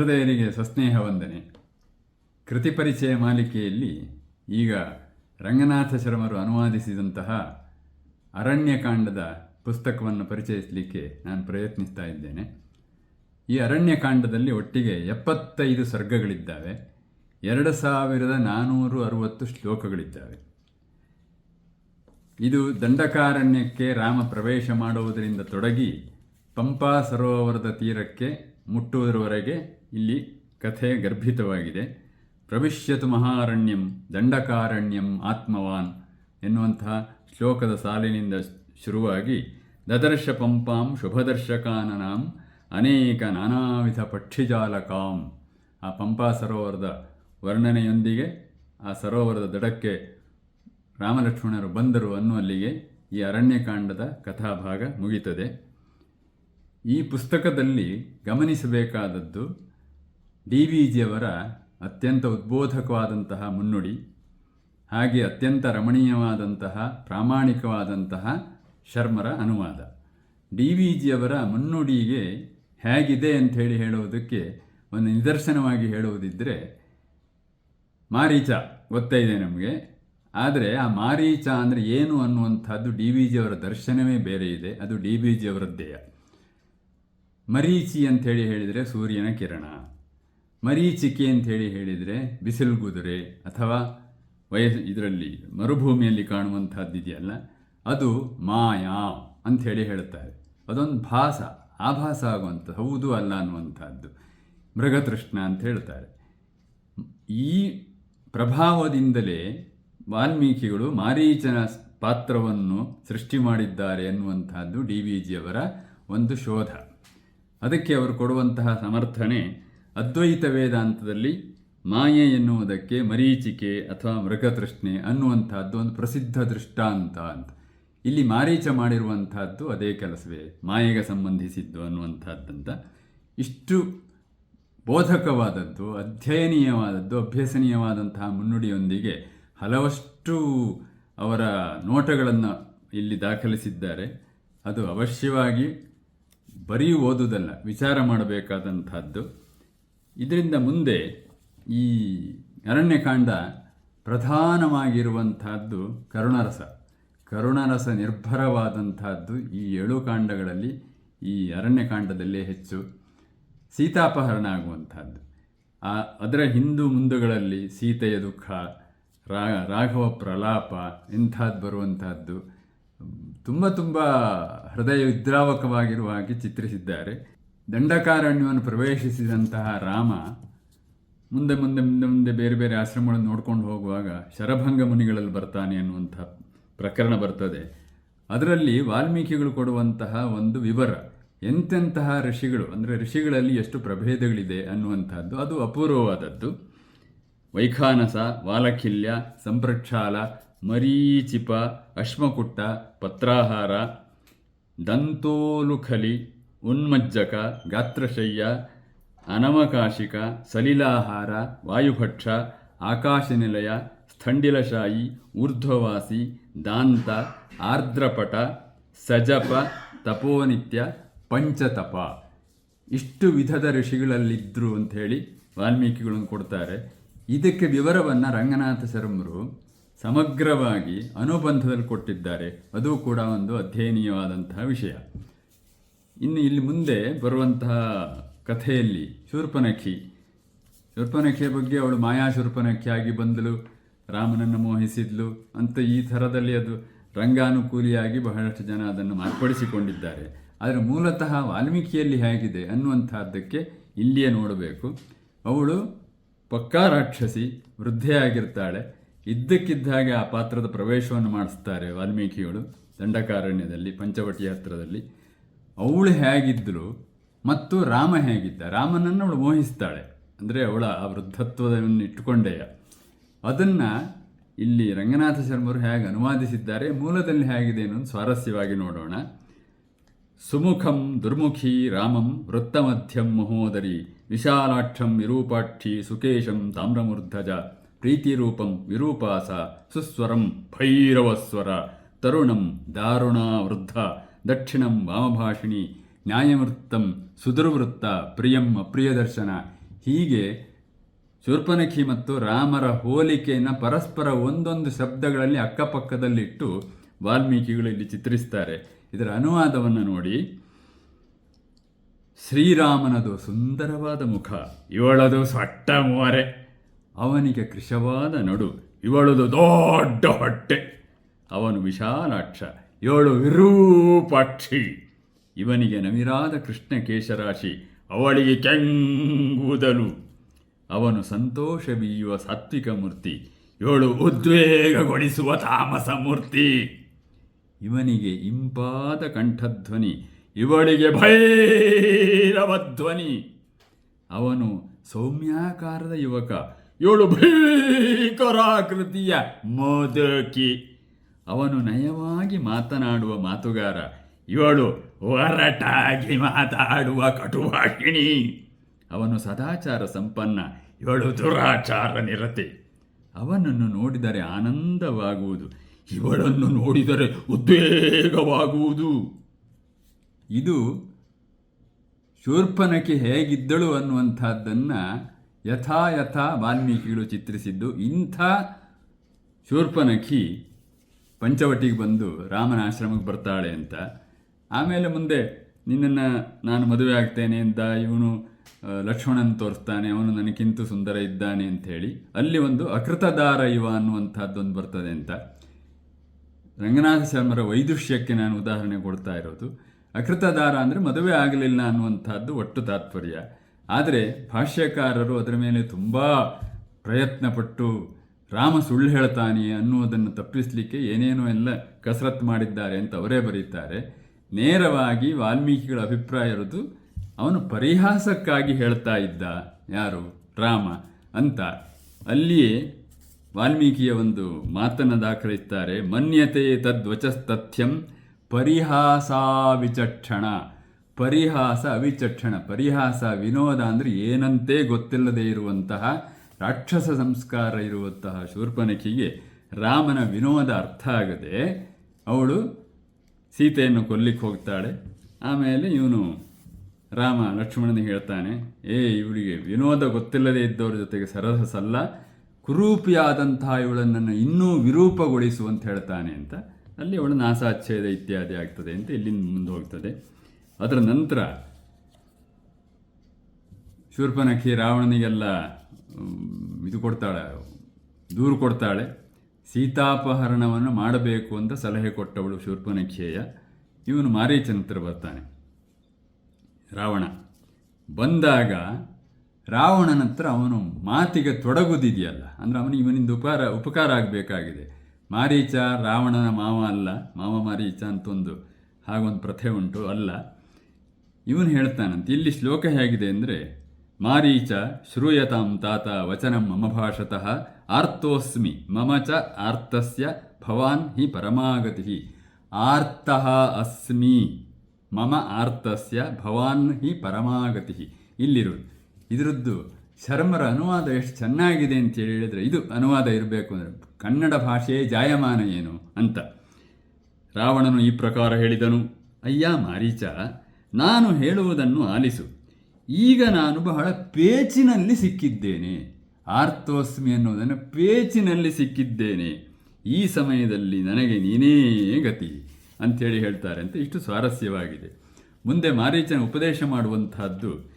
ಸಹೃದಯರಿಗೆ ಸ್ವಸ್ನೇಹ ವಂದನೆ ಕೃತಿ ಪರಿಚಯ ಮಾಲಿಕೆಯಲ್ಲಿ ಈಗ ರಂಗನಾಥ ಶರ್ಮರು ಅನುವಾದಿಸಿದಂತಹ ಅರಣ್ಯಕಾಂಡದ ಪುಸ್ತಕವನ್ನು ಪರಿಚಯಿಸಲಿಕ್ಕೆ ನಾನು ಪ್ರಯತ್ನಿಸ್ತಾ ಇದ್ದೇನೆ. ಈ ಅರಣ್ಯಕಾಂಡದಲ್ಲಿ ಒಟ್ಟಿಗೆ ಎಪ್ಪತ್ತೈದು ಸರ್ಗಗಳಿದ್ದಾವೆ. ಎರಡು ಸಾವಿರದ ನಾನ್ನೂರು ಅರುವತ್ತು ಶ್ಲೋಕಗಳಿದ್ದಾವೆ. ಇದು ದಂಡಕಾರಣ್ಯಕ್ಕೆ ರಾಮ ಪ್ರವೇಶ ಮಾಡುವುದರಿಂದ ತೊಡಗಿ ಪಂಪಾ ಸರೋವರದ ತೀರಕ್ಕೆ ಮುಟ್ಟುವುದರವರೆಗೆ ಇಲ್ಲಿ ಕಥೆ ಗರ್ಭಿತವಾಗಿದೆ. ಪ್ರವಿಶ್ಯತು ಮಹಾರಣ್ಯಂ, ದಂಡಕಾರಣ್ಯಂ ಆತ್ಮವಾನ್ ಎನ್ನುವಂತಹ ಶ್ಲೋಕದ ಸಾಲಿನಿಂದ ಶುರುವಾಗಿ ದದರ್ಶ ಪಂಪಾಂ ಶುಭದರ್ಶಕಾನನಾಂ, ಅನೇಕ ನಾನಾವಿಧ ಪಕ್ಷಿಜಾಲಕಾಂ ಆ ಪಂಪಾ ಸರೋವರದ ವರ್ಣನೆಯೊಂದಿಗೆ, ಆ ಸರೋವರದ ದಡಕ್ಕೆ ರಾಮಲಕ್ಷ್ಮಣರು ಬಂದರು ಅನ್ನುವಲ್ಲಿಗೆ ಈ ಅರಣ್ಯಕಾಂಡದ ಕಥಾಭಾಗ ಮುಗಿತದೆ. ಈ ಪುಸ್ತಕದಲ್ಲಿ ಗಮನಿಸಬೇಕಾದದ್ದು ಡಿ ವಿ ಜಿಯವರ ಅತ್ಯಂತ ಉದ್ಬೋಧಕವಾದಂತಹ ಮುನ್ನುಡಿ, ಹಾಗೆ ಅತ್ಯಂತ ರಮಣೀಯವಾದಂತಹ ಪ್ರಾಮಾಣಿಕವಾದಂತಹ ಶರ್ಮರ ಅನುವಾದ. ಡಿ ವಿ ಜಿಯವರ ಮುನ್ನುಡಿಗೆ ಹೇಗಿದೆ ಅಂತ ಹೇಳಿ ಹೇಳುವುದಕ್ಕೆ ಒಂದು ನಿದರ್ಶನವಾಗಿ ಹೇಳುವುದಿದ್ದರೆ ಮಾರೀಚ ಗೊತ್ತೇ ನಮಗೆ. ಆದರೆ ಆ ಮಾರೀಚ ಅಂದರೆ ಏನು ಅನ್ನುವಂಥದ್ದು ಡಿ ವಿ ಜಿಯವರ ದರ್ಶನವೇ ಬೇರೆ ಇದೆ. ಅದು ಡಿ ವಿ ಜಿಯವರದ್ದೇಯ ಮರೀಚಿ ಅಂಥೇಳಿ ಹೇಳಿದರೆ ಸೂರ್ಯನ ಕಿರಣ. ಮರೀಚಿಕೆ ಅಂಥೇಳಿ ಹೇಳಿದರೆ ಬಿಸಿಲುಗುದುರೆ ಅಥವಾ ವಯಸ್ ಇದರಲ್ಲಿ ಮರುಭೂಮಿಯಲ್ಲಿ ಕಾಣುವಂಥದ್ದು ಇದೆಯಲ್ಲ, ಅದು ಮಾಯಾ ಅಂಥೇಳಿ ಹೇಳುತ್ತಾರೆ. ಅದೊಂದು ಭಾಸ ಆಭಾಸ ಆಗುವಂಥ ಹೌದು ಅಲ್ಲ ಅನ್ನುವಂಥದ್ದು ಮೃಗತೃಷ್ಣ ಅಂತ ಹೇಳ್ತಾರೆ. ಈ ಪ್ರಭಾವದಿಂದಲೇ ವಾಲ್ಮೀಕಿಗಳು ಮಾರೀಚನ ಪಾತ್ರವನ್ನು ಸೃಷ್ಟಿ ಮಾಡಿದ್ದಾರೆ ಎನ್ನುವಂಥದ್ದು ಡಿ ವಿ ಜಿಯವರ ಒಂದು ಶೋಧ. ಅದಕ್ಕೆ ಅವರು ಕೊಡುವಂತಹ ಸಮರ್ಥನೆ ಅದ್ವೈತ ವೇದಾಂತದಲ್ಲಿ ಮಾಯೆ ಎನ್ನುವುದಕ್ಕೆ ಮರೀಚಿಕೆ ಅಥವಾ ಮೃಗತೃಷ್ಣೆ ಅನ್ನುವಂಥದ್ದು ಒಂದು ಪ್ರಸಿದ್ಧ ದೃಷ್ಟಾಂತ ಅಂತ. ಇಲ್ಲಿ ಮಾರೀಚ ಮಾಡಿರುವಂತಹದ್ದು ಅದೇ ಕೆಲಸವೇ, ಮಾಯೆಗೆ ಸಂಬಂಧಿಸಿದ್ದು ಅನ್ನುವಂಥದ್ದಂತ. ಇಷ್ಟು ಬೋಧಕವಾದದ್ದು, ಅಧ್ಯಯನೀಯವಾದದ್ದು, ಅಭ್ಯಸನೀಯವಾದಂತಹ ಮುನ್ನುಡಿಯೊಂದಿಗೆ ಹಲವಷ್ಟು ಅವರ ನೋಟಗಳನ್ನು ಇಲ್ಲಿ ದಾಖಲಿಸಿದ್ದಾರೆ. ಅದು ಅವಶ್ಯವಾಗಿ ಬರೀ ಓದುವುದಲ್ಲ ವಿಚಾರ ಮಾಡಬೇಕಾದಂಥದ್ದು. ಇದರಿಂದ ಮುಂದೆ ಈ ಅರಣ್ಯಕಾಂಡ ಪ್ರಧಾನವಾಗಿರುವಂತಹದ್ದು ಕರುಣರಸ. ಕರುಣರಸ ನಿರ್ಭರವಾದಂಥದ್ದು ಈ ಏಳು ಕಾಂಡಗಳಲ್ಲಿ, ಈ ಅರಣ್ಯಕಾಂಡದಲ್ಲೇ ಹೆಚ್ಚು ಸೀತಾಪಹರಣ ಆಗುವಂಥದ್ದು ಆ, ಅದರ ಹಿಂದು ಮುಂದುಗಳಲ್ಲಿ ಸೀತೆಯ ದುಃಖ ರಾಘವ ಪ್ರಲಾಪ ಇಂಥದ್ದು ಬರುವಂತಹದ್ದು ತುಂಬ ತುಂಬ ಹೃದಯ ವಿದ್ರಾವಕವಾಗಿರುವ ಹಾಗೆ ಚಿತ್ರಿಸಿದ್ದಾರೆ. ದಂಡಕಾರಣ್ಯವನ್ನು ಪ್ರವೇಶಿಸಿದಂತಹ ರಾಮ ಮುಂದೆ ಮುಂದೆ ಮುಂದೆ ಮುಂದೆ ಬೇರೆ ಬೇರೆ ಆಶ್ರಮಗಳನ್ನು ನೋಡ್ಕೊಂಡು ಹೋಗುವಾಗ ಶರಭಂಗ ಮುನಿಗಳಲ್ಲಿ ಬರ್ತಾನೆ ಅನ್ನುವಂಥ ಪ್ರಕರಣ ಬರ್ತದೆ. ಅದರಲ್ಲಿ ವಾಲ್ಮೀಕಿಗಳು ಕೊಡುವಂತಹ ಒಂದು ವಿವರ, ಎಂತೆಂತಹ ಋಷಿಗಳು, ಅಂದರೆ ಋಷಿಗಳಲ್ಲಿ ಎಷ್ಟು ಪ್ರಭೇದಗಳಿದೆ ಅನ್ನುವಂಥದ್ದು ಅದು ಅಪೂರ್ವವಾದದ್ದು. ವೈಖಾನಸ, ವಾಲಖಿಲ್ಯ, ಸಂಪ್ರಕ್ಷಾಲ ಮರೀಚಿಪ ಅಶ್ಮಕುಟ್ಟ, ಪತ್ರಾಹಾರ, ದಂತೋಲುಖಲಿ, ಉನ್ಮಜ್ಜಕ, ಗಾತ್ರಶಯ್ಯ, ಅನವಕಾಶಿಕ, ಸಲಿಲಾಹಾರ, ವಾಯುಭಕ್ಷ, ಆಕಾಶನಿಲಯ, ಸ್ಥಂಡಿಲಶಾಯಿ, ಊರ್ಧ್ವವಾಸಿ, ದಾಂತ, ಆರ್ದ್ರಪಟ, ಸಜಪ, ತಪೋನಿತ್ಯ, ಪಂಚತಪ. ಇಷ್ಟು ವಿಧದ ಋಷಿಗಳಲ್ಲಿದ್ದರು ಅಂಥೇಳಿ ವಾಲ್ಮೀಕಿಗಳನ್ನು ಕೊಡ್ತಾರೆ. ಇದಕ್ಕೆ ವಿವರವನ್ನು ರಂಗನಾಥ ಶರ್ಮರು ಸಮಗ್ರವಾಗಿ ಅನುಬಂಧದಲ್ಲಿ ಕೊಟ್ಟಿದ್ದಾರೆ. ಅದು ಕೂಡ ಒಂದು ಅಧ್ಯಯನೀಯವಾದಂತಹ ವಿಷಯ. ಇನ್ನು ಇಲ್ಲಿ ಮುಂದೆ ಬರುವಂತಹ ಕಥೆಯಲ್ಲಿ ಶೂರ್ಪನಖಿ. ಶೂರ್ಪನಖಿಯ ಬಗ್ಗೆ ಅವಳು ಮಾಯಾ ಶೂರ್ಪನಖಿಯಾಗಿ ಬಂದಳು, ರಾಮನನ್ನು ಮೋಹಿಸಿದ್ಲು. ಅಂತ ಈ ಥರದಲ್ಲಿ ಅದು ರಂಗಾನುಕೂಲಿಯಾಗಿ ಬಹಳಷ್ಟು ಜನ ಅದನ್ನು ಮಾರ್ಪಡಿಸಿಕೊಂಡಿದ್ದಾರೆ. ಆದರೆ ಮೂಲತಃ ವಾಲ್ಮೀಕಿಯಲ್ಲಿ ಹೇಗಿದೆ ಅನ್ನುವಂಥದ್ದಕ್ಕೆ ಇಲ್ಲಿಯೇ ನೋಡಬೇಕು. ಅವಳು ಪಕ್ಕಾ ರಾಕ್ಷಸಿ, ವೃದ್ಧೆಯಾಗಿರ್ತಾಳೆ. ಇದ್ದಕ್ಕಿದ್ದ ಹಾಗೆ ಆ ಪಾತ್ರದ ಪ್ರವೇಶವನ್ನು ಮಾಡಿಸ್ತಾರೆ ವಾಲ್ಮೀಕಿಗಳು ದಂಡಕಾರಣ್ಯದಲ್ಲಿ ಪಂಚವಟಿ ಹತ್ರದಲ್ಲಿ ಅವಳು ಹೇಗಿದ್ದಳು ಮತ್ತು ರಾಮ ಹೇಗಿದ್ದ? ರಾಮನನ್ನು ಅವಳು ಮೋಹಿಸ್ತಾಳೆ. ಅಂದರೆ ಅವಳ ಆ ವೃದ್ಧತ್ವವನ್ನು ಇಟ್ಟುಕೊಂಡೆಯ. ಅದನ್ನು ಇಲ್ಲಿ ರಂಗನಾಥ ಶರ್ಮರು ಹೇಗೆ ಅನುವಾದಿಸಿದ್ದಾರೆ, ಮೂಲದಲ್ಲಿ ಹೇಗಿದೆ ಅನ್ನೋದು ಸ್ವಾರಸ್ಯವಾಗಿ ನೋಡೋಣ. ಸುಮುಖಂ ದುರ್ಮುಖಿ ರಾಮಂ ವೃತ್ತಮಧ್ಯಂ ಮಹೋದರಿ ವಿಶಾಲಾಕ್ಷಂ ವಿರೂಪಾಕ್ಷಿ ಸುಕೇಶಂ ತಾಮ್ರಮೂರ್ಧಜ. ಪ್ರೀತಿರೂಪಂ ವಿರೂಪಾಸ ಸುಸ್ವರಂ ಭೈರವಸ್ವರ ತರುಣಂ ದಾರುಣಾ ವೃದ್ಧ ದಕ್ಷಿಣಂ ವಾಮಭಾಷಿಣಿ ನ್ಯಾಯವೃತ್ತಂ ಸುದುರ್ವೃತ್ತ ಪ್ರಿಯಂ ಅಪ್ರಿಯದರ್ಶನ. ಹೀಗೆ ಶೂರ್ಪನಖಿ ಮತ್ತು ರಾಮರ ಹೋಲಿಕೆಯನ್ನು ಪರಸ್ಪರ ಒಂದೊಂದು ಶಬ್ದಗಳಲ್ಲಿ ಅಕ್ಕಪಕ್ಕದಲ್ಲಿಟ್ಟು ವಾಲ್ಮೀಕಿಗಳು ಇಲ್ಲಿ ಚಿತ್ರಿಸ್ತಾರೆ. ಇದರ ಅನುವಾದವನ್ನು ನೋಡಿ. ಶ್ರೀರಾಮನದು ಸುಂದರವಾದ ಮುಖ, ಇವಳದು ಸೊಟ್ಟ ಮೋರೆ ಅವನಿಗೆ ಕೃಶವಾದ ನಡು ಇವಳದು ದೊಡ್ಡ ಹೊಟ್ಟೆ. ಅವನು ವಿಶಾಲಾಕ್ಷ, ಇವಳು ವಿರೂಪಾಕ್ಷಿ. ಇವನಿಗೆ ನವಿರಾದ ಕೃಷ್ಣ ಕೇಶರಾಶಿ, ಅವಳಿಗೆ ಕೆಂಗುದಲು ಅವನು ಸಂತೋಷ ಬೀಯುವ ಸಾತ್ವಿಕ ಮೂರ್ತಿ, ಇವಳು ಉದ್ವೇಗಗೊಳಿಸುವ ತಾಮಸ ಮೂರ್ತಿ. ಇವನಿಗೆ ಇಂಪಾದ ಕಂಠಧ್ವನಿ, ಇವಳಿಗೆ ಭೈರವಧ್ವನಿ. ಅವನು ಸೌಮ್ಯಾಕಾರದ ಯುವಕ ಇವಳು ಭೀಕರಾಕೃತಿಯ ಮೋದಕಿ. ಅವನು ನಯವಾಗಿ ಮಾತನಾಡುವ ಮಾತುಗಾರ ಇವಳು ಒರಟಾಗಿ ಮಾತಾಡುವ ಕಟುವಾಹಿಣಿ ಅವನು ಸದಾಚಾರ ಸಂಪನ್ನ ಇವಳು ದುರಾಚಾರ ನಿರತೆ. ಅವನನ್ನು ನೋಡಿದರೆ ಆನಂದವಾಗುವುದು, ಇವಳನ್ನು ನೋಡಿದರೆ ಉದ್ವೇಗವಾಗುವುದು. ಇದು ಶೂರ್ಪನಕ್ಕೆ ಹೇಗಿದ್ದಳು ಅನ್ನುವಂಥದ್ದನ್ನು ಯಥಾ ಯಥಾ ವಾಲ್ಮೀಕಿಗಳು ಚಿತ್ರಿಸಿದ್ದು ಇಂಥ ಶೂರ್ಪನಖಿ ಪಂಚವಟಿಗೆ ಬಂದು ರಾಮನ ಆಶ್ರಮಕ್ಕೆ ಬರ್ತಾಳೆ ಅಂತ. ಆಮೇಲೆ ಮುಂದೆ ನಿನ್ನನ್ನು ನಾನು ಮದುವೆ ಆಗ್ತೇನೆ ಅಂತ ಇವನು ಲಕ್ಷ್ಮಣನ ತೋರಿಸ್ತಾನೆ, ಅವನು ನನಗಿಂತ ಸುಂದರ ಇದ್ದಾನೆ ಅಂತ ಹೇಳಿ ಅಲ್ಲಿ ಒಂದು ಅಕೃತದಾರ ಇವ ಅನ್ನುವಂಥದ್ದೊಂದು ಬರ್ತದೆ ಅಂತ. ರಂಗನಾಥ ಶರ್ಮರ ವೈದುಷ್ಯಕ್ಕೆ ನಾನು ಉದಾಹರಣೆ ಕೊಡ್ತಾ ಇರೋದು. ಅಕೃತದಾರ ಅಂದರೆ ಮದುವೆ ಆಗಲಿಲ್ಲ ಅನ್ನುವಂಥದ್ದು ಒಟ್ಟು ತಾತ್ಪರ್ಯ. ಆದರೆ ಭಾಷ್ಯಕಾರರು ಅದರ ಮೇಲೆ ತುಂಬ ಪ್ರಯತ್ನಪಟ್ಟು ರಾಮ ಸುಳ್ಳು ಹೇಳ್ತಾನೆ ಅನ್ನುವುದನ್ನು ತಪ್ಪಿಸಲಿಕ್ಕೆ ಏನೇನೋ ಎಲ್ಲ ಕಸರತ್ತು ಮಾಡಿದ್ದಾರೆ ಅಂತ ಅವರೇ ಬರೀತಾರೆ. ನೇರವಾಗಿ ವಾಲ್ಮೀಕಿಗಳ ಅಭಿಪ್ರಾಯ ಇರೋದು ಅವನು ಪರಿಹಾಸಕ್ಕಾಗಿ ಹೇಳ್ತಾ ಇದ್ದ ಯಾರು? ರಾಮ ಅಂತ. ಅಲ್ಲಿಯೇ ವಾಲ್ಮೀಕಿಯ ಒಂದು ಮಾತನ್ನು ದಾಖಲಿಸ್ತಾರೆ, ಮನ್ಯತೆ ತದ್ವಚಸ್ತಥ್ಯಂ ಪರಿಹಾಸಾವಿಚಕ್ಷಣ. ಪರಿಹಾಸ ಅವಿಚಕ್ಷಣ ಪರಿಹಾಸ ವಿನೋದ ಅಂದರೆ ಏನಂತೆ ಗೊತ್ತಿಲ್ಲದೆ ಇರುವಂತಹ ರಾಕ್ಷಸ ಸಂಸ್ಕಾರ ಇರುವಂತಹ ಶೂರ್ಪನಖಿಗೆ ರಾಮನ ವಿನೋದ ಅರ್ಥ ಆಗದೆ ಅವಳು ಸೀತೆಯನ್ನು ಕೊಲ್ಲಿಕ್ಕೆ ಹೋಗ್ತಾಳೆ. ಆಮೇಲೆ ಇವನು ರಾಮ ಲಕ್ಷ್ಮಣನಿಗೆ ಹೇಳ್ತಾನೆ, ಏ, ಇವಳಿಗೆ ವಿನೋದ ಗೊತ್ತಿಲ್ಲದೆ ಇದ್ದವ್ರ ಜೊತೆಗೆ ಸರಸಲ್ಲ ಕುರೂಪಿಯಾದಂತಹ ಇವಳನ್ನು ಇನ್ನೂ ವಿರೂಪಗೊಳಿಸು ಅಂತ ಹೇಳ್ತಾನೆ ಅಂತ. ಅಲ್ಲಿ ಅವಳು ನಾಸಾಚ್ಛೇದ ಇತ್ಯಾದಿ ಆಗ್ತದೆ ಅಂತ ಇಲ್ಲಿಂದ ಮುಂದೆ ಹೋಗ್ತದೆ. ಅದರ ನಂತರ ಶೂರ್ಪನಖಿ ರಾವಣನಿಗೆಲ್ಲ ಇದು ಕೊಡ್ತಾಳೆ, ದೂರು ಕೊಡ್ತಾಳೆ. ಸೀತಾಪಹರಣವನ್ನು ಮಾಡಬೇಕು ಅಂತ ಸಲಹೆ ಕೊಟ್ಟವಳು ಶೂರ್ಪನಖಿಯ ಇವನು ಮಾರೀಚನ ಹತ್ರ ಬರ್ತಾನೆ, ರಾವಣ. ಬಂದಾಗ ರಾವಣನ ಹತ್ರ ಅವನು ಮಾತಿಗೆ ತೊಡಗುದಿದೆಯಲ್ಲ, ಅಂದರೆ ಅವನು ಇವನಿಂದ ಉಪಕಾರ ಉಪಕಾರ ಆಗಬೇಕಾಗಿದೆ. ಮಾರೀಚ ರಾವಣನ ಮಾವ ಅಲ್ಲ, ಮಾವ ಮಾರೀಚ ಅಂತೊಂದು ಹಾಗೊಂದು ಪ್ರಥೆ ಉಂಟು, ಅಲ್ಲ. ಇವನು ಹೇಳ್ತಾನಂತೆ ಇಲ್ಲಿ ಶ್ಲೋಕ ಹೇಗಿದೆ ಅಂದರೆ, ಮಾರೀಚ ಶ್ರೂಯತಾಂ ತಾತ ವಚನಂ ಮಮ ಭಾಷತಃ ಆರ್ತೋಸ್ಮಿ, ಮಮ ಚ ಆರ್ತಸ್ಯ ಭವಾನ್ ಹಿ ಪರಮಾಗತಿ. ಆರ್ತಃ ಅಸ್ಮಿ, ಮಮ ಆರ್ತಸ್ಯ ಭವಾನ್ ಹಿ ಪರಮಾಗತಿ. ಇಲ್ಲಿರು, ಇದರದ್ದು ಶರ್ಮರ ಅನುವಾದ ಎಷ್ಟು ಚೆನ್ನಾಗಿದೆ ಅಂತ ಹೇಳಿದರೆ ಇದು ಅನುವಾದ ಇರಬೇಕು ಅಂದರೆ, ಕನ್ನಡ ಭಾಷೆ ಜಾಯಮಾನ ಏನು ಅಂತ. ರಾವಣನು ಈ ಪ್ರಕಾರ ಹೇಳಿದನು, ಅಯ್ಯ ಮಾರೀಚ ನಾನು ಹೇಳುವುದನ್ನು ಆಲಿಸು. ಈಗ ನಾನು ಬಹಳ ಪೇಚಿನಲ್ಲಿ ಸಿಕ್ಕಿದ್ದೇನೆ. ಆರ್ತೋಸ್ಮಿ ಅನ್ನೋದನ್ನು ಪೇಚಿನಲ್ಲಿ ಸಿಕ್ಕಿದ್ದೇನೆ. ಈ ಸಮಯದಲ್ಲಿ ನನಗೆ ನೀನೇ ಗತಿ ಅಂಥೇಳಿ ಹೇಳ್ತಾರೆ ಅಂತ ಇಷ್ಟು ಸ್ವಾರಸ್ಯವಾಗಿದೆ. ಮುಂದೆ ಮಾರೀಚನ ಉಪದೇಶ ಮಾಡುವಂತಹದ್ದು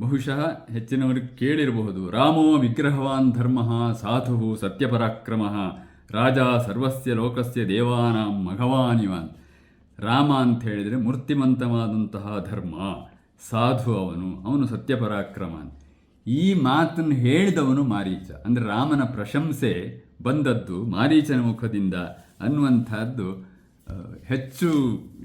ಬಹುಶಃ ಹೆಚ್ಚಿನವರಿಗೆ ಕೇಳಿರಬಹುದು. ರಾಮೋ ವಿಗ್ರಹವಾನ್ ಧರ್ಮ ಸಾಧು ಸತ್ಯಪರಾಕ್ರಮ. ರಾಜ ಸರ್ವಸ್ಯ ಲೋಕಸ್ಯ ದೇವಾನಾಂ ಮಘವಾನಿವಾನ್ ರಾಮ ಅಂತ ಹೇಳಿದರೆ ಮೂರ್ತಿಮಂತವಾದಂತಹ ಧರ್ಮ. ಸಾಧು ಅವನು ಅವನು ಸತ್ಯಪರಾಕ್ರಮ ಈ ಮಾತನ್ನು ಹೇಳಿದವನು ಮಾರೀಚ. ಅಂದರೆ ರಾಮನ ಪ್ರಶಂಸೆ ಬಂದದ್ದು ಮಾರೀಚನ ಮುಖದಿಂದ ಅನ್ನುವಂಥದ್ದು ಹೆಚ್ಚು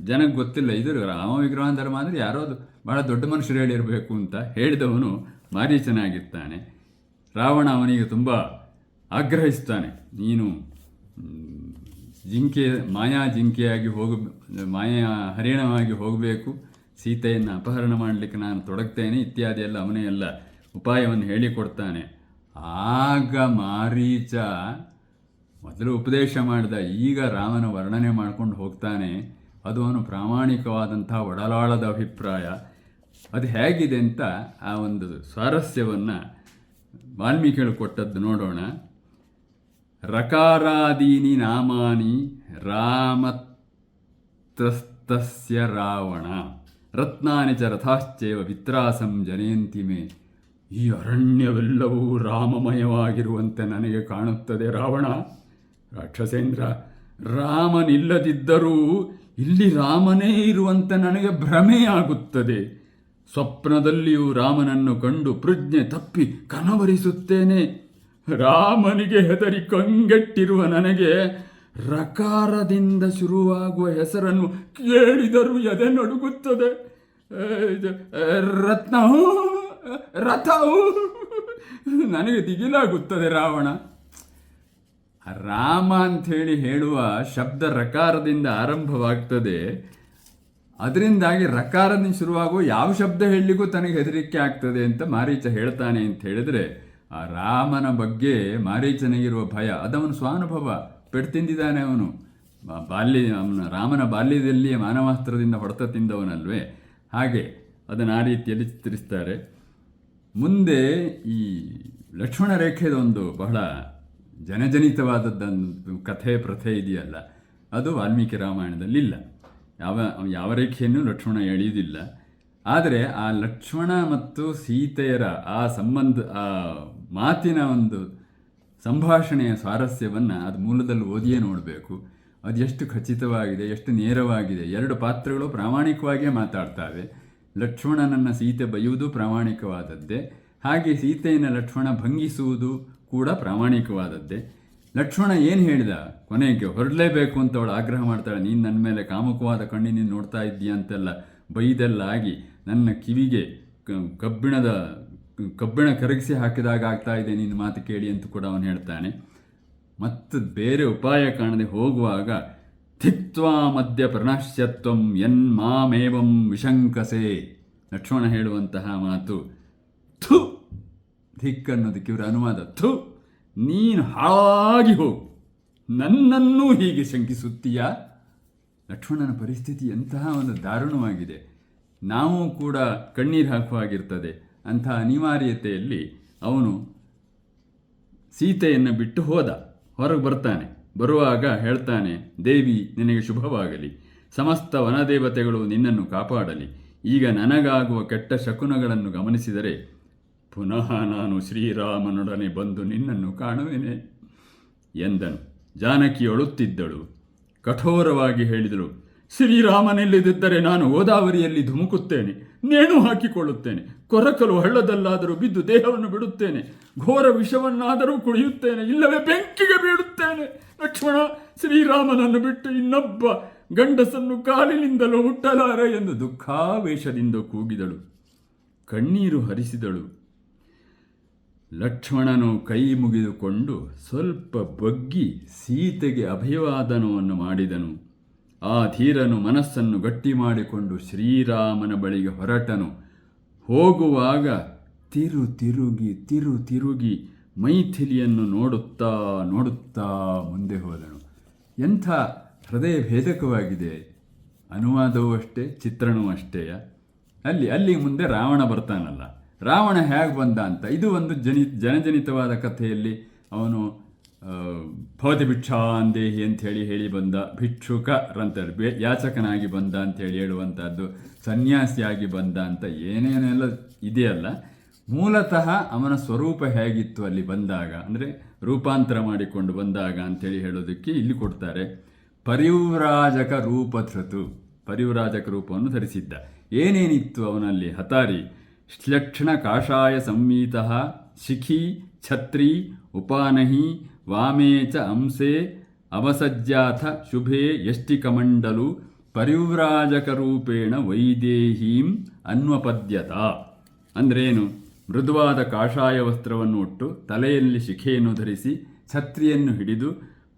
ಜನಕ್ಕೆ ಗೊತ್ತಿಲ್ಲ. ಇದು ರಾಮ ವಿಗ್ರಹ ಧರ್ಮ ಅಂದರೆ ಯಾರೋ ಬಹಳ ದೊಡ್ಡ ಮನುಷ್ಯರು ಹೇಳಿರಬೇಕು ಅಂತ ಹೇಳಿದವನು ಮಾರೀಚನಾಗಿರ್ತಾನೆ. ರಾವಣ ಅವನಿಗೆ ತುಂಬ ಆಗ್ರಹಿಸ್ತಾನೆ, ನೀನು ಜಿಂಕೆ, ಮಾಯಾ ಜಿಂಕೆಯಾಗಿ ಹೋಗ ಮಾಯಾ ಹರಿಣವಾಗಿ ಹೋಗಬೇಕು. ಸೀತೆಯನ್ನು ಅಪಹರಣ ಮಾಡಲಿಕ್ಕೆ ನಾನು ತೊಡಗ್ತೇನೆ. ಇತ್ಯಾದಿ ಎಲ್ಲ ಅವನೇ ಎಲ್ಲ ಉಪಾಯವನ್ನು ಹೇಳಿಕೊಡ್ತಾನೆ. ಆಗ ಮಾರೀಚ ಮೊದಲು ಉಪದೇಶ ಮಾಡಿದ. ಈಗ ರಾಮನ ವರ್ಣನೆ ಮಾಡ್ಕೊಂಡು ಹೋಗ್ತಾನೆ. ಅದು ಅವನು ಪ್ರಾಮಾಣಿಕವಾದಂಥ ಒಡಲಾಳದ ಅಭಿಪ್ರಾಯ. ಅದು ಹೇಗಿದೆ ಅಂತ ಆ ಒಂದು ಸ್ವಾರಸ್ಯವನ್ನು ವಾಲ್ಮೀಕಿಗಳು ಕೊಟ್ಟದ್ದು ನೋಡೋಣ. ರಕಾರಾದೀನಿ ನಾಮಾನಿ ರಾಮತ್ರಸ್ತಸ್ಯ ರಾವಣ. ರತ್ನಾನಿ ಚ ರಥಾಶ್ಚೇವ ವಿತ್ರಾಸಂ ಜನಯಂತಿ ಮೇ. ಈ ಅರಣ್ಯವೆಲ್ಲವೂ ರಾಮಮಯವಾಗಿರುವಂತೆ ನನಗೆ ಕಾಣುತ್ತದೆ ರಾವಣ. ರಾಕ್ಷಸೇಂದ್ರ, ರಾಮನಿಲ್ಲದಿದ್ದರೂ ಇಲ್ಲಿ ರಾಮನೇ ಇರುವಂತೆ ನನಗೆ ಭ್ರಮೆಯಾಗುತ್ತದೆ. ಸ್ವಪ್ನದಲ್ಲಿಯೂ ರಾಮನನ್ನು ಕಂಡು ಪ್ರಜ್ಞೆ ತಪ್ಪಿ ಕನವರಿಸುತ್ತೇನೆ. ರಾಮನಿಗೆ ಹೆದರಿ ಕಂಗೆಟ್ಟಿರುವ ನನಗೆ ರಕಾರದಿಂದ ಶುರುವಾಗುವ ಹೆಸರನ್ನು ಕೇಳಿದರೂ ಎದೆ ನಡುಗುತ್ತದೆ. ರತ್ನವು ರಥವು ನನಗೆ ದಿಗಿಲಾಗುತ್ತದೆ ರಾವಣ. ರಾಮ ಅಂಥೇಳಿ ಹೇಳುವ ಶಬ್ದ ರಕಾರದಿಂದ ಆರಂಭವಾಗ್ತದೆ. ಅದರಿಂದಾಗಿ ರಕಾರದಿಂದ ಶುರುವಾಗುವ ಯಾವ ಶಬ್ದ ಹೇಳಲಿಕ್ಕೂ ತನಗೆ ಹೆದರಿಕೆ ಆಗ್ತದೆ ಅಂತ ಮಾರೀಚ ಹೇಳ್ತಾನೆ ಅಂತ ಹೇಳಿದ್ರೆ ಆ ರಾಮನ ಬಗ್ಗೆ ಮಾರೀಚನಿಗಿರುವ ಭಯ, ಅದವನು ಸ್ವಾನುಭವ ಪೆಟ್ಟು ತಿಂದಿದ್ದಾನೆ ಅವನು ಬಾಲ್ಯ, ಅವನ ರಾಮನ ಬಾಲ್ಯದಲ್ಲಿ ಮಾನವಾಸ್ತ್ರದಿಂದ ಹೊಡೆತ ತಿಂದವನಲ್ವೇ? ಹಾಗೆ ಅದನ್ನು ಆ ರೀತಿಯಲ್ಲಿ ಚಿತ್ರಿಸ್ತಾರೆ. ಮುಂದೆ ಈ ಲಕ್ಷ್ಮಣ ರೇಖೆದೊಂದು ಬಹಳ ಜನಜನಿತವಾದದ್ದೊಂದು ಕಥೆ, ಪ್ರಥೆ ಇದೆಯಲ್ಲ, ಅದು ವಾಲ್ಮೀಕಿ ರಾಮಾಯಣದಲ್ಲಿ ಇಲ್ಲ. ಯಾವ ಯಾವ ರೇಖೆಯನ್ನು ಲಕ್ಷ್ಮಣ ಎಳೆಯುವುದಿಲ್ಲ. ಆದರೆ ಆ ಲಕ್ಷ್ಮಣ ಮತ್ತು ಸೀತೆಯರ ಆ ಸಂಬಂಧ, ಆ ಮಾತಿನ ಒಂದು ಸಂಭಾಷಣೆಯ ಸ್ವಾರಸ್ಯವನ್ನು ಅದು ಮೂಲದಲ್ಲಿ ಓದಿಯೇ ನೋಡಬೇಕು. ಅದು ಎಷ್ಟು ಖಚಿತವಾಗಿದೆ, ಎಷ್ಟು ನೇರವಾಗಿದೆ, ಎರಡು ಪಾತ್ರಗಳು ಪ್ರಾಮಾಣಿಕವಾಗಿಯೇ ಮಾತಾಡ್ತವೆ. ಲಕ್ಷ್ಮಣನನ್ನು ಸೀತೆ ಬೈಯುವುದು ಪ್ರಾಮಾಣಿಕವಾದದ್ದೇ. ಹಾಗೆ ಸೀತೆಯನ್ನು ಲಕ್ಷ್ಮಣ ಭಂಗಿಸುವುದು ಕೂಡ ಪ್ರಾಮಾಣಿಕವಾದದ್ದೇ. ಲಕ್ಷ್ಮಣ ಏನು ಹೇಳಿದ? ಕೊನೆಗೆ ಹೊರಡಲೇಬೇಕು ಅಂತ ಅವಳು ಆಗ್ರಹ ಮಾಡ್ತಾಳೆ. ನೀನು ನನ್ನ ಮೇಲೆ ಕಾಮುಕವಾದ ಕಣ್ಣಿನಿಂದ ನೋಡ್ತಾ ಇದ್ದೀಯ ಅಂತೆಲ್ಲ ಬೈದೆಲ್ಲ ಆಗಿ ನನ್ನ ಕಿವಿಗೆ ಕಬ್ಬಿಣದ ಕಬ್ಬಿಣ ಕರಗಿಸಿ ಹಾಕಿದಾಗ ಆಗ್ತಾ ಇದೆ ನಿನ್ನ ಮಾತು ಕೇಳಿ ಅಂತ ಕೂಡ ಅವನು ಹೇಳ್ತಾನೆ. ಮತ್ತು ಬೇರೆ ಉಪಾಯ ಕಾಣದೆ ಹೋಗುವಾಗ ಥಿಕ್ತ್ವಾ ಮಧ್ಯ ಪ್ರಣಶ್ಯತ್ವಂ ಎನ್ ಮಾಮೇವಂ ವಿಶಂಕಸೆ ಲಕ್ಷ್ಮಣ ಹೇಳುವಂತಹ ಮಾತು. ಥು! ಧಿಕ್ ಅನ್ನೋದಕ್ಕೆ ಇವರ ಅನುವಾದ. ಥು! ನೀನು ಹಾಳಾಗಿ ಹೋಗು. ನನ್ನನ್ನೂ ಹೀಗೆ ಶಂಕಿಸುತ್ತೀಯ? ಲಕ್ಷ್ಮಣನ ಪರಿಸ್ಥಿತಿ ಎಂತಹ ಒಂದು ದಾರುಣವಾಗಿದೆ. ನಾವು ಕೂಡ ಕಣ್ಣೀರು ಹಾಕುವಾಗಿರ್ತದೆ. ಅಂತಹ ಅನಿವಾರ್ಯತೆಯಲ್ಲಿ ಅವನು ಸೀತೆಯನ್ನು ಬಿಟ್ಟು ಹೋದ, ಹೊರಗೆ ಬರ್ತಾನೆ. ಬರುವಾಗ ಹೇಳ್ತಾನೆ, ದೇವಿ, ನಿನಗೆ ಶುಭವಾಗಲಿ. ಸಮಸ್ತ ವನದೇವತೆಗಳು ನಿನ್ನನ್ನು ಕಾಪಾಡಲಿ. ಈಗ ನನಗಾಗುವ ಕೆಟ್ಟ ಶಕುನಗಳನ್ನು ಗಮನಿಸಿದರೆ ಪುನಃ ನಾನು ಶ್ರೀರಾಮನೊಡನೆ ಬಂದು ನಿನ್ನನ್ನು ಕಾಣುವೆನೆ ಎಂದನು. ಜಾನಕಿ ಅಳುತ್ತಿದ್ದಳು. ಕಠೋರವಾಗಿ ಹೇಳಿದಳು ಶ್ರೀರಾಮನಿಲ್ಲದಿದ್ದರೆ ನಾನು ಗೋದಾವರಿಯಲ್ಲಿ ಧುಮುಕುತ್ತೇನೆ, ನೇಣು ಹಾಕಿಕೊಳ್ಳುತ್ತೇನೆ, ಕೊರಕಲು ಹಳ್ಳದಲ್ಲಾದರೂ ಬಿದ್ದು ದೇಹವನ್ನು ಬಿಡುತ್ತೇನೆ, ಘೋರ ವಿಷವನ್ನಾದರೂ ಕುಡಿಯುತ್ತೇನೆ ಇಲ್ಲವೇ ಬೆಂಕಿಗೆ ಬೀಳುತ್ತೇನೆ. ಲಕ್ಷ್ಮಣ, ಶ್ರೀರಾಮನನ್ನು ಬಿಟ್ಟು ಇನ್ನೊಬ್ಬ ಗಂಡಸನ್ನು ಕಾಲಿನಿಂದಲೂ ಹುಟ್ಟಲಾರ ಎಂದು ದುಃಖಾವೇಶದಿಂದ ಕೂಗಿದಳು. ಕಣ್ಣೀರು ಹರಿಸಿದಳು. ಲಕ್ಷ್ಮಣನು ಕೈ ಮುಗಿದುಕೊಂಡು ಸ್ವಲ್ಪ ಬಗ್ಗಿ ಸೀತೆಗೆ ಅಭಿವಾದನವನ್ನು ಮಾಡಿದನು. ಆ ಧೀರನು ಮನಸ್ಸನ್ನು ಗಟ್ಟಿ ಮಾಡಿಕೊಂಡು ಶ್ರೀರಾಮನ ಬಳಿಗೆ ಹೊರಟನು. ಹೋಗುವಾಗ ತಿರು ತಿರುಗಿ ತಿರು ತಿರುಗಿ ಮೈಥಿಲಿಯನ್ನು ನೋಡುತ್ತಾ ನೋಡುತ್ತಾ ಮುಂದೆ ಹೋದನು. ಎಂಥ ಹೃದಯ ಭೇದಕವಾಗಿದೆ. ಅನುವಾದವೂ ಅಷ್ಟೇ, ಚಿತ್ರಣವೂ ಅಷ್ಟೇಯ ಅಲ್ಲಿ ಅಲ್ಲಿ ಮುಂದೆ ರಾವಣ ಬರ್ತಾನಲ್ಲ. ರಾವಣ ಹೇಗೆ ಬಂದ ಅಂತ, ಇದು ಒಂದು ಜನಿ, ಜನಜನಿತವಾದ ಕಥೆಯಲ್ಲಿ ಅವನು ಭವತಿ ದೇಹಿ ಅಂತ ಹೇಳಿ ಹೇಳಿ ಬಂದ ಭಿಕ್ಷುಕರಂತಾರೆ ಯಾಚಕನಾಗಿ ಬಂದ ಅಂತ ಹೇಳಿ ಹೇಳುವಂಥದ್ದು, ಸನ್ಯಾಸಿಯಾಗಿ ಬಂದ ಅಂತ ಏನೇನೆಲ್ಲ ಇದೆಯಲ್ಲ, ಮೂಲತಃ ಅವನ ಸ್ವರೂಪ ಹೇಗಿತ್ತು ಅಲ್ಲಿ ಬಂದಾಗ, ಅಂದರೆ ರೂಪಾಂತರ ಮಾಡಿಕೊಂಡು ಬಂದಾಗ ಅಂಥೇಳಿ ಹೇಳೋದಕ್ಕೆ ಇಲ್ಲಿ ಕೊಡ್ತಾರೆ, ಪರಿವ್ರಾಜಕ ರೂಪಧೃತು, ಪರಿವ್ರಾಜಕ ರೂಪವನ್ನು ಧರಿಸಿದ್ದ. ಏನೇನಿತ್ತು ಅವನಲ್ಲಿ? ಹತಾರಿ, ಶ್ಲಕ್ಷಣ ಕಾಷಾಯ ಸಂಹಿತ, ಶಿಖಿ, ಛತ್ರಿ, ಉಪಾನಹಿ ವಾಮೇ ಚ ಅಂಸೆ ಅವಸಜ್ಜಾಥ ಶುಭೆ ಯಷ್ಟಿಕಮಂಡಲು ಪರಿವ್ರಾಜಕ ರೂಪೇಣ ವೈದೇಹೀಂ ಅನ್ವಪದ್ಯತ. ಅಂದ್ರೇನು ಮೃದುವಾದ ಕಾಷಾಯ ವಸ್ತ್ರವನ್ನು ಉಟ್ಟು ತಲೆಯಲ್ಲಿ ಶಿಖೆಯನ್ನು ಧರಿಸಿ ಛತ್ರಿಯನ್ನು ಹಿಡಿದು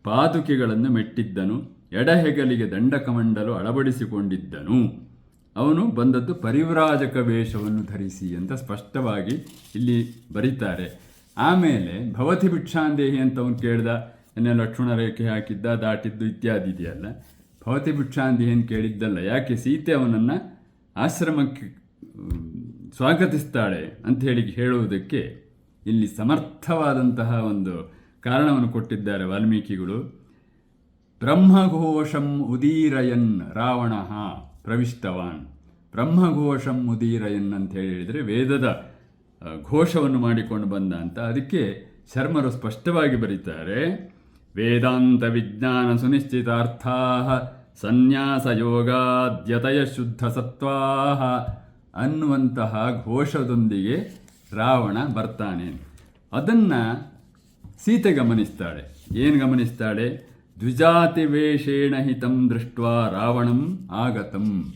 ಪಾದುಕೆಗಳನ್ನು ಮೆಟ್ಟಿದ್ದನು. ಎಡಹೆಗಲಿಗೆ ದಂಡಕಮಂಡಲು ಅಳವಡಿಸಿಕೊಂಡಿದ್ದನು. ಅವನು ಬಂದದ್ದು ಪರಿವ್ರಾಜಕ ವೇಷವನ್ನು ಧರಿಸಿ ಅಂತ ಸ್ಪಷ್ಟವಾಗಿ ಇಲ್ಲಿ ಬರೀತಾರೆ. ಆಮೇಲೆ ಭವತಿ ಭಿಕ್ಷಾಂದೇಹಿ ಅಂತ ಅವನು ಕೇಳ್ದ, ನನ್ನ ಲಕ್ಷ್ಮಣ ರೇಖೆ ಹಾಕಿದ್ದ, ದಾಟಿದ್ದು ಇತ್ಯಾದಿ ಇದೆಯಲ್ಲ. ಭವತಿ ಭಿಕ್ಷಾಂದೇಹಿ ಅಂತ ಕೇಳಿದ್ದಲ್ಲ, ಯಾಕೆ ಸೀತೆ ಅವನನ್ನು ಆಶ್ರಮಕ್ಕೆ ಸ್ವಾಗತಿಸ್ತಾಳೆ ಅಂತ ಹೇಳಿ ಹೇಳುವುದಕ್ಕೆ ಇಲ್ಲಿ ಸಮರ್ಥವಾದಂತಹ ಒಂದು ಕಾರಣವನ್ನು ಕೊಟ್ಟಿದ್ದಾರೆ ವಾಲ್ಮೀಕಿಗಳು. ಬ್ರಹ್ಮಘೋಷಂ ಉದೀರಯನ್ ರಾವಣ ಪ್ರವಿಷ್ಟವಾನ್. ಬ್ರಹ್ಮಘೋಷಂ ಉದೀರಯನ್ ಅಂತ ಹೇಳಿದರೆ ವೇದದ ಘೋಷವನ್ನು ಮಾಡಿಕೊಂಡು ಬಂದ ಅಂತ ಅದಕ್ಕೆ ಶರ್ಮರು ಸ್ಪಷ್ಟವಾಗಿ ಬರೀತಾರೆ, ವೇದಾಂತ ವಿಜ್ಞಾನ ಸುನಿಶ್ಚಿತಾರ್ಥ ಸನ್ಯಾಸ ಯೋಗಾದ್ಯತಯ ಶುದ್ಧ ಸತ್ವಾಹ ಅನ್ನುವಂತಹ ಘೋಷದೊಂದಿಗೆ ರಾವಣ ಬರ್ತಾನೆ. ಅದನ್ನು ಸೀತೆ ಗಮನಿಸ್ತಾಳೆ. ಏನು ಗಮನಿಸ್ತಾಳೆ? ದ್ವಿಜಾತಿ ವೇಷೇಣ ಹಿತಂ ದೃಷ್ಟ ರಾವಣಂ ಆಗತಂ.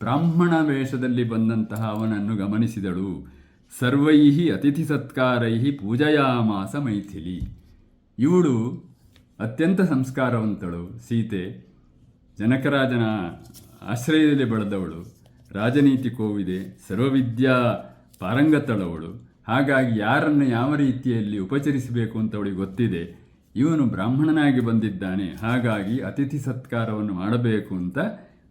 ಬ್ರಾಹ್ಮಣ ವೇಷದಲ್ಲಿ ಬಂದಂತಹ ಅವನನ್ನು ಗಮನಿಸಿದಳು. ಸರ್ವೈ ಅತಿಥಿ ಸತ್ಕಾರೈ ಪೂಜಯಾಮಾಸ ಮೈಥಿಲಿ. ಇವಳು ಅತ್ಯಂತ ಸಂಸ್ಕಾರವಂತಳು, ಸೀತೆ, ಜನಕರಾಜನ ಆಶ್ರಯದಲ್ಲಿ ಬೆಳೆದವಳು, ರಾಜನೀತಿ ಕೋವಿದೆ, ಸರ್ವವಿದ್ಯಾ ಪಾರಂಗತಳವಳು. ಹಾಗಾಗಿ ಯಾರನ್ನು ಯಾವ ರೀತಿಯಲ್ಲಿ ಉಪಚರಿಸಬೇಕು ಅಂತ ಅವಳಿಗೆ ಗೊತ್ತಿದೆ. ಇವನು ಬ್ರಾಹ್ಮಣನಾಗಿ ಬಂದಿದ್ದಾನೆ, ಹಾಗಾಗಿ ಅತಿಥಿ ಸತ್ಕಾರವನ್ನು ಮಾಡಬೇಕು ಅಂತ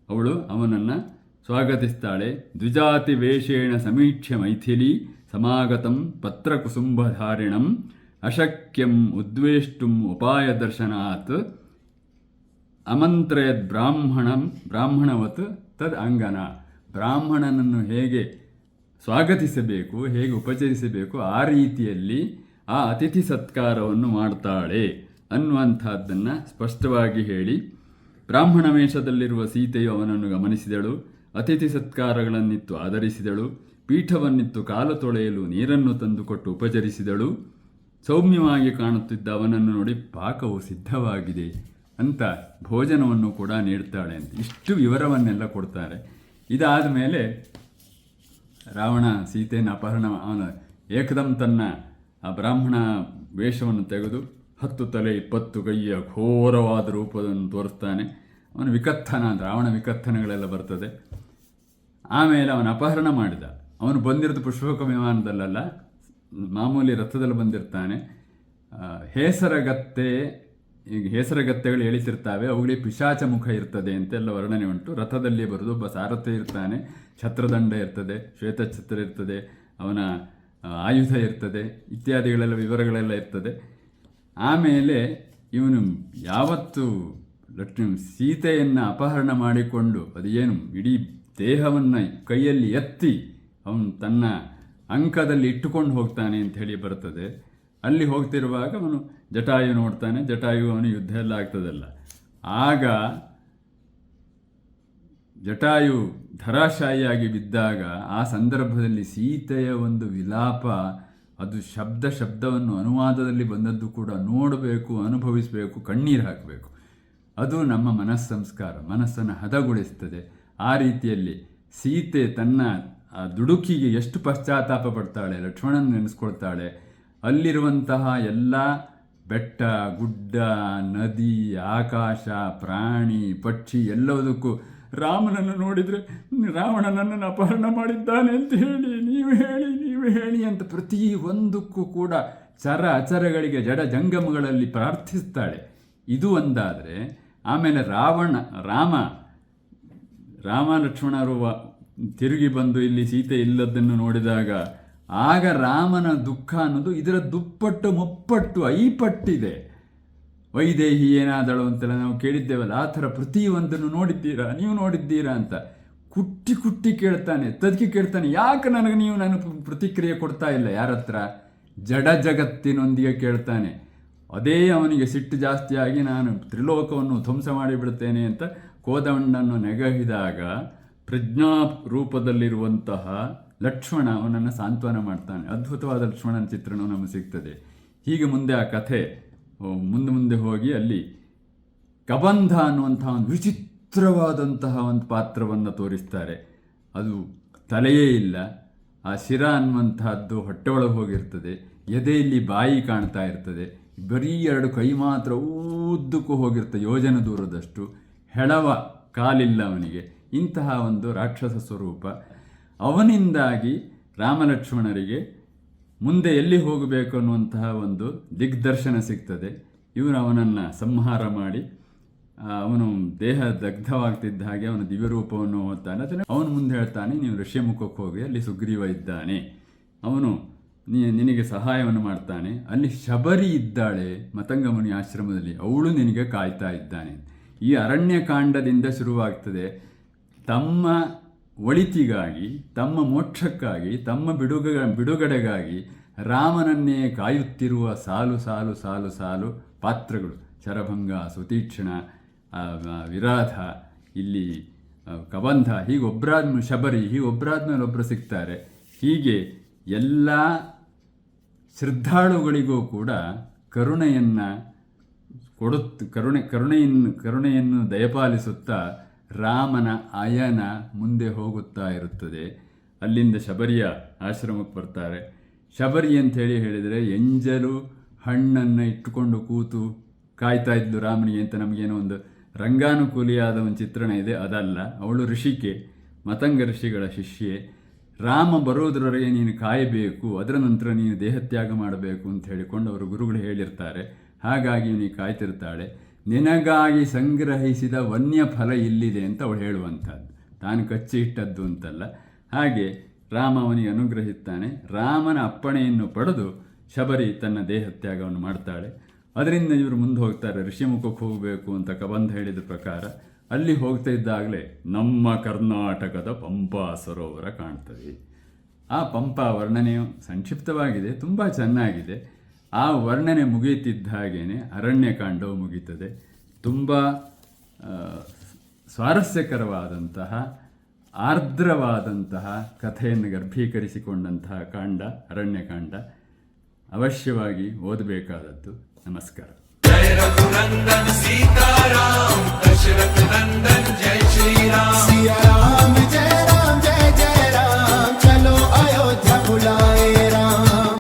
ಅವಳು ಅವನನ್ನು ಸ್ವಾಗತಿಸ್ತಾಳೆ. ದ್ವಿಜಾತಿ ವೇಷೇಣ ಸಮೀಕ್ಷೆ ಮೈಥಿಲಿ, ಸಮಾಗತಂ ಪತ್ರಕುಸುಂಭಧಾರಿಣಂ, ಅಶಕ್ಯಂ ಉದ್ವೇಷ್ಟುಂ ಉಪಾಯ ದರ್ಶನಾತ್ ಅಮಂತ್ರಯದ್ ಬ್ರಾಹ್ಮಣಂ ಬ್ರಾಹ್ಮಣವತ್ ತದ್ ಅಂಗನ. ಬ್ರಾಹ್ಮಣನನ್ನು ಹೇಗೆ ಸ್ವಾಗತಿಸಬೇಕು, ಹೇಗೆ ಉಪಚರಿಸಬೇಕು, ಆ ರೀತಿಯಲ್ಲಿ ಆ ಅತಿಥಿ ಸತ್ಕಾರವನ್ನು ಮಾಡ್ತಾಳೆ ಅನ್ನುವಂಥದ್ದನ್ನು ಸ್ಪಷ್ಟವಾಗಿ ಹೇಳಿ, ಬ್ರಾಹ್ಮಣ ವೇಷದಲ್ಲಿರುವ ಸೀತೆಯು ಅವನನ್ನು ಗಮನಿಸಿದಳು. ಅತಿಥಿ ಸತ್ಕಾರಗಳನ್ನಿತ್ತು ಆಧರಿಸಿದಳು. ಪೀಠವನ್ನಿತ್ತು ಕಾಲು ತೊಳೆಯಲು ನೀರನ್ನು ತಂದುಕೊಟ್ಟು ಉಪಚರಿಸಿದಳು. ಸೌಮ್ಯವಾಗಿ ಕಾಣುತ್ತಿದ್ದ ಅವನನ್ನು ನೋಡಿ ಪಾಕವು ಸಿದ್ಧವಾಗಿದೆ ಅಂತ ಭೋಜನವನ್ನು ಕೂಡ ನೀಡ್ತಾಳೆ ಅಂತ. ಇಷ್ಟು ವಿವರವನ್ನೆಲ್ಲ ಕೊಡ್ತಾರೆ. ಇದಾದ ಮೇಲೆ ರಾವಣ ಸೀತೆಯನ್ನು ಅಪಹರಣ ಅವನ ಏಕದಂ ತನ್ನ ಆ ಬ್ರಾಹ್ಮಣ ವೇಷವನ್ನು ತೆಗೆದು ಹತ್ತು ತಲೆ ಇಪ್ಪತ್ತು ಕೈಯ ಘೋರವಾದ ರೂಪವನ್ನು ತೋರಿಸ್ತಾನೆ. ಅವನು ವಿಕಥನ ರಾವಣ ವಿಕಥನಗಳೆಲ್ಲ ಬರ್ತದೆ. ಆಮೇಲೆ ಅವನು ಅಪಹರಣ ಮಾಡಿದ. ಅವನು ಬಂದಿರೋದು ಪುಷ್ಪಕ ವಿಮಾನದಲ್ಲಲ್ಲ, ಮಾಮೂಲಿ ರಥದಲ್ಲಿ ಬಂದಿರ್ತಾನೆ. ಹೇಸರಗತ್ತೆ, ಈಗ ಹೇಸರಗತ್ತೆಗಳು ಎಳಿತಿರ್ತಾವೆ, ಅವುಗಳಿಗೆ ಪಿಶಾಚ ಮುಖ ಇರ್ತದೆ ಅಂತೆಲ್ಲ ವರ್ಣನೆ ಉಂಟು. ರಥದಲ್ಲಿ ಬರೋದು ಒಬ್ಬ ಸಾರಥಿ ಇರ್ತಾನೆ, ಛತ್ರದಂಡ ಇರ್ತದೆ, ಶ್ವೇತಛತ್ರ ಇರ್ತದೆ, ಅವನ ಆಯುಧ ಇರ್ತದೆ, ಇತ್ಯಾದಿಗಳೆಲ್ಲ ವಿವರಗಳೆಲ್ಲ ಇರ್ತದೆ. ಆಮೇಲೆ ಇವನು ಯಾವತ್ತು ಲಕ್ಷ್ಮಿ, ಸೀತೆಯನ್ನು ಅಪಹರಣ ಮಾಡಿಕೊಂಡು ಅದು ಏನು ಇಡೀ ದೇಹವನ್ನು ಕೈಯಲ್ಲಿ ಎತ್ತಿ ಅವನು ತನ್ನ ಅಂಕದಲ್ಲಿ ಇಟ್ಟುಕೊಂಡು ಹೋಗ್ತಾನೆ ಅಂತ ಹೇಳಿ ಬರ್ತದೆ. ಅಲ್ಲಿ ಹೋಗ್ತಿರುವಾಗ ಅವನು ಜಟಾಯು ನೋಡ್ತಾನೆ. ಜಟಾಯು ಅವನು ಯುದ್ಧ ಎಲ್ಲ ಆಗ್ತದಲ್ಲ. ಆಗ ಜಟಾಯು ಧರಾಶಾಯಿಯಾಗಿ ಬಿದ್ದಾಗ ಆ ಸಂದರ್ಭದಲ್ಲಿ ಸೀತೆಯ ಒಂದು ವಿಲಾಪ, ಅದು ಶಬ್ದ ಶಬ್ದವನ್ನು ಅನುವಾದದಲ್ಲಿ ಬಂದದ್ದು ಕೂಡ ನೋಡಬೇಕು, ಅನುಭವಿಸಬೇಕು, ಕಣ್ಣೀರು ಹಾಕಬೇಕು. ಅದು ನಮ್ಮ ಮನಸ್ಸಂಸ್ಕಾರ, ಮನಸ್ಸನ್ನು ಹದಗೊಳಿಸ್ತದೆ. ಆ ರೀತಿಯಲ್ಲಿ ಸೀತೆ ತನ್ನ ದುಡುಕಿಗೆ ಎಷ್ಟು ಪಶ್ಚಾತ್ತಾಪ ಪಡ್ತಾಳೆ ಲಕ್ಷ್ಮಣನ ನೆನೆಸ್ಕೊಳ್ತಾಳೆ, ಅಲ್ಲಿರುವಂತಹ ಎಲ್ಲ ಬೆಟ್ಟ, ಗುಡ್ಡ, ನದಿ, ಆಕಾಶ, ಪ್ರಾಣಿ, ಪಕ್ಷಿ ಎಲ್ಲದಕ್ಕೂ ರಾಮನನ್ನು ನೋಡಿದರೆ ರಾವಣನನ್ನು ಅಪಹರಣ ಮಾಡಿದ್ದಾನೆ ಅಂತ ಹೇಳಿ, ನೀವು ಹೇಳಿ ನೀವು ಹೇಳಿ ಅಂತ ಪ್ರತಿ ಒಂದಕ್ಕೂ ಕೂಡ ಚರ ಅಚರಗಳಿಗೆ, ಜಡ ಜಂಗಮಗಳಲ್ಲಿ ಪ್ರಾರ್ಥಿಸ್ತಾಳೆ. ಇದು ಒಂದಾದರೆ, ಆಮೇಲೆ ರಾವಣ, ರಾಮ ರಾಮ ಲಕ್ಷ್ಮಣರು ತಿರುಗಿ ಬಂದು ಇಲ್ಲಿ ಸೀತೆ ಇಲ್ಲದನ್ನು ನೋಡಿದಾಗ ಆಗ ರಾಮನ ದುಃಖ ಅನ್ನೋದು ಇದರ ದುಪ್ಪಟ್ಟು ಮುಪ್ಪಟ್ಟು ಐಪಟ್ಟಿದೆ. ವೈದೇಹಿ ಏನಾದಳು ಅಂತೆಲ್ಲ ನಾವು ಕೇಳಿದ್ದೇವಲ್ಲ, ಆ ಥರ ಪ್ರತಿಯೊಂದನ್ನು ನೋಡಿದ್ದೀರಾ? ನೀವು ನೋಡಿದ್ದೀರಾ ಅಂತ. ಕುಟ್ಟಿ ಕುಟ್ಟಿ ಕೇಳ್ತಾನೆ, ತದಕಿ ಕೇಳ್ತಾನೆ, ಯಾಕೆ ನನಗೆ ನೀವು ನಾನು ಪ್ರತಿಕ್ರಿಯೆ ಕೊಡ್ತಾ ಇಲ್ಲ? ಯಾರ ಹತ್ರ? ಜಡ ಜಗತ್ತಿನೊಂದಿಗೆ ಕೇಳ್ತಾನೆ. ಅದೇ ಅವನಿಗೆ ಸಿಟ್ಟು ಜಾಸ್ತಿಯಾಗಿ ನಾನು ತ್ರಿಲೋಕವನ್ನು ಧ್ವಂಸ ಮಾಡಿಬಿಡ್ತೇನೆ ಅಂತ ಕೋದಂಡನ್ನು ನೆಗಹಿದಾಗ ಪ್ರಜ್ಞಾ ರೂಪದಲ್ಲಿರುವಂತಹ ಲಕ್ಷ್ಮಣ ಅವನನ್ನು ಸಾಂತ್ವನ ಮಾಡ್ತಾನೆ. ಅದ್ಭುತವಾದ ಲಕ್ಷ್ಮಣನ ಚಿತ್ರಣವು ನಮಗೆ ಸಿಗ್ತದೆ. ಹೀಗೆ ಮುಂದೆ ಆ ಕಥೆ ಮುಂದೆ ಮುಂದೆ ಹೋಗಿ ಅಲ್ಲಿ ಕಬಂಧ ಅನ್ನುವಂತಹ ಒಂದು ವಿಚಿತ್ರವಾದಂತಹ ಒಂದು ಪಾತ್ರವನ್ನು ತೋರಿಸ್ತಾರೆ. ಅದು ತಲೆಯೇ ಇಲ್ಲ. ಆ ಶಿರ ಅನ್ನುವಂತಹದ್ದು ಹೊಟ್ಟೆ ಒಳಗೆ ಹೋಗಿರ್ತದೆ ಎದೆಯಲ್ಲಿ ಬಾಯಿ ಕಾಣ್ತಾ ಇರ್ತದೆ. ಬರೀ ಎರಡು ಕೈ ಮಾತ್ರ ಉದ್ದಕ್ಕೂ ಹೋಗಿರ್ತದೆ ಯೋಜನೆ ದೂರದಷ್ಟು. ಹೆಳವ ಕಾಲಿಲ್ಲ ಅವನಿಗೆ. ಇಂತಹ ಒಂದು ರಾಕ್ಷಸ ಸ್ವರೂಪ. ಅವನಿಂದಾಗಿ ರಾಮಲಕ್ಷ್ಮಣರಿಗೆ ಮುಂದೆ ಎಲ್ಲಿ ಹೋಗಬೇಕು ಅನ್ನುವಂತಹ ಒಂದು ದಿಗ್ದರ್ಶನ ಸಿಗ್ತದೆ. ಇವನು ಅವನನ್ನು ಸಂಹಾರ ಮಾಡಿ ಅವನು ದೇಹ ದಗ್ಧವಾಗ್ತಿದ್ದ ಹಾಗೆ ಅವನ ದಿವ್ಯರೂಪವನ್ನು ಓದ್ತಾನೆ ಅದನ್ನು ಅವನು ಮುಂದೆ ಹೇಳ್ತಾನೆ ನೀವು ಋಷ್ಯಮುಖಕ್ಕೆ ಹೋಗಿ, ಅಲ್ಲಿ ಸುಗ್ರೀವ ಇದ್ದಾನೆ. ಅವನು ನಿನಗೆ ಸಹಾಯವನ್ನು ಮಾಡ್ತಾನೆ. ಅಲ್ಲಿ ಶಬರಿ ಇದ್ದಾಳೆ, ಮತಂಗಮುನಿ ಆಶ್ರಮದಲ್ಲಿ. ಅವಳು ನಿನಗೆ ಕಾಯ್ತಾ ಇದ್ದಾನೆ. ಈ ಅರಣ್ಯಕಾಂಡದಿಂದ ಶುರುವಾಗ್ತದೆ. ತಮ್ಮ ಒಳಿತಿಗಾಗಿ, ತಮ್ಮ ಮೋಕ್ಷಕ್ಕಾಗಿ, ತಮ್ಮ ಬಿಡುಗ ಬಿಡುಗಡೆಗಾಗಿ ರಾಮನನ್ನೇ ಕಾಯುತ್ತಿರುವ ಸಾಲು ಸಾಲು ಸಾಲು ಸಾಲು ಪಾತ್ರಗಳು. ಶರಭಂಗ, ಸುತೀಕ್ಷ್ಣ ವಿರಾಧ, ಇಲ್ಲಿ ಕಬಂಧ, ಹೀಗೆ ಒಬ್ಬರಾದ ಶಬರಿ, ಹೀಗೆ ಒಬ್ಬರಾದ್ಮೇಲೆ ಒಬ್ಬರು ಸಿಗ್ತಾರೆ. ಹೀಗೆ ಎಲ್ಲ ಶ್ರದ್ಧಾಳುಗಳಿಗೂ ಕೂಡ ಕರುಣೆಯನ್ನು ಕೊಡುತ್ತ ಕರುಣೆ, ಕರುಣೆಯನ್ನು ಕರುಣೆಯನ್ನು ದಯಪಾಲಿಸುತ್ತಾ ರಾಮನ ಅಯನ ಮುಂದೆ ಹೋಗುತ್ತಾ ಇರುತ್ತದೆ. ಅಲ್ಲಿಂದ ಶಬರಿಯ ಆಶ್ರಮಕ್ಕೆ ಬರ್ತಾರೆ. ಶಬರಿ ಅಂತ ಹೇಳಿ ಹೇಳಿದರೆ, ಎಂಜಲು ಹಣ್ಣನ್ನು ಇಟ್ಟುಕೊಂಡು ಕೂತು ಕಾಯ್ತಾ ಇದ್ಲು ರಾಮನಿಗೆ ಅಂತ ನಮಗೇನೋ ಒಂದು ರಂಗಾನುಕೂಲಿಯಾದ ಒಂದು ಚಿತ್ರಣ ಇದೆ. ಅದಲ್ಲ, ಅವಳು ಋಷಿಕೆ, ಮತಂಗ ಋಷಿಗಳ ಶಿಷ್ಯೆ. ರಾಮ ಬರೋದರವರೆಗೆ ನೀನು ಕಾಯಬೇಕು, ಅದರ ನಂತರ ನೀನು ದೇಹತ್ಯಾಗ ಮಾಡಬೇಕು ಅಂತ ಹೇಳಿಕೊಂಡು ಅವರು ಗುರುಗಳು ಹೇಳಿರ್ತಾರೆ. ಹಾಗಾಗಿ ಇವನಿಗೆ ಕಾಯ್ತಿರ್ತಾಳೆ, ನಿನಗಾಗಿ ಸಂಗ್ರಹಿಸಿದ ವನ್ಯ ಫಲ ಇಲ್ಲಿದೆ ಅಂತ ಅವಳು ಹೇಳುವಂಥದ್ದು. ತಾನು ಕಚ್ಚಿ ಇಟ್ಟದ್ದು ಅಂತಲ್ಲ. ಹಾಗೆ ರಾಮ ಅವನಿಗೆ ಅನುಗ್ರಹಿಸ್ತಾನೆ. ರಾಮನ ಅಪ್ಪಣೆಯನ್ನು ಪಡೆದು ಶಬರಿ ತನ್ನ ದೇಹತ್ಯಾಗವನ್ನು ಮಾಡ್ತಾಳೆ. ಅದರಿಂದ ಇವರು ಮುಂದೆ ಹೋಗ್ತಾರೆ. ಋಷಿಮುಖಕ್ಕೆ ಹೋಗಬೇಕು ಅಂತ ಕಬಂಧ ಹೇಳಿದ ಪ್ರಕಾರ ಅಲ್ಲಿ ಹೋಗ್ತಾ ಇದ್ದಾಗಲೇ ನಮ್ಮ ಕರ್ನಾಟಕದ ಪಂಪಾ ಸರೋವರ ಕಾಣ್ತದೆ. ಆ ಪಂಪಾ ವರ್ಣನೆಯು ಸಂಕ್ಷಿಪ್ತವಾಗಿದೆ, ತುಂಬ ಚೆನ್ನಾಗಿದೆ. ಆ ವರ್ಣನೆ ಮುಗಿಯುತ್ತಿದ್ದ ಹಾಗೇನೆ ಅರಣ್ಯಕಾಂಡವು ಮುಗೀತದೆ ತುಂಬ ಸ್ವಾರಸ್ಯಕರವಾದಂತಹ ಆರ್ದ್ರವಾದಂತಹ ಕಥೆಯನ್ನು ಗರ್ಭೀಕರಿಸಿಕೊಂಡಂತಹ ಕಾಂಡ ಅರಣ್ಯಕಾಂಡ ಅವಶ್ಯವಾಗಿ ಓದಬೇಕಾದದ್ದು. ನಮಸ್ಕಾರ. ಜಯ ರಘುನಂದನ ಸೀತಾರಾಮ್ ದಶರಥ ಜಯ ಶ್ರೀರಾಮ. ಸಿಯಾರಾಮ ಜಯ ರಾಮ ಜಯ ಜಯ ರಾಮ. ಚಲೋ ಅಯೋಧ್ಯ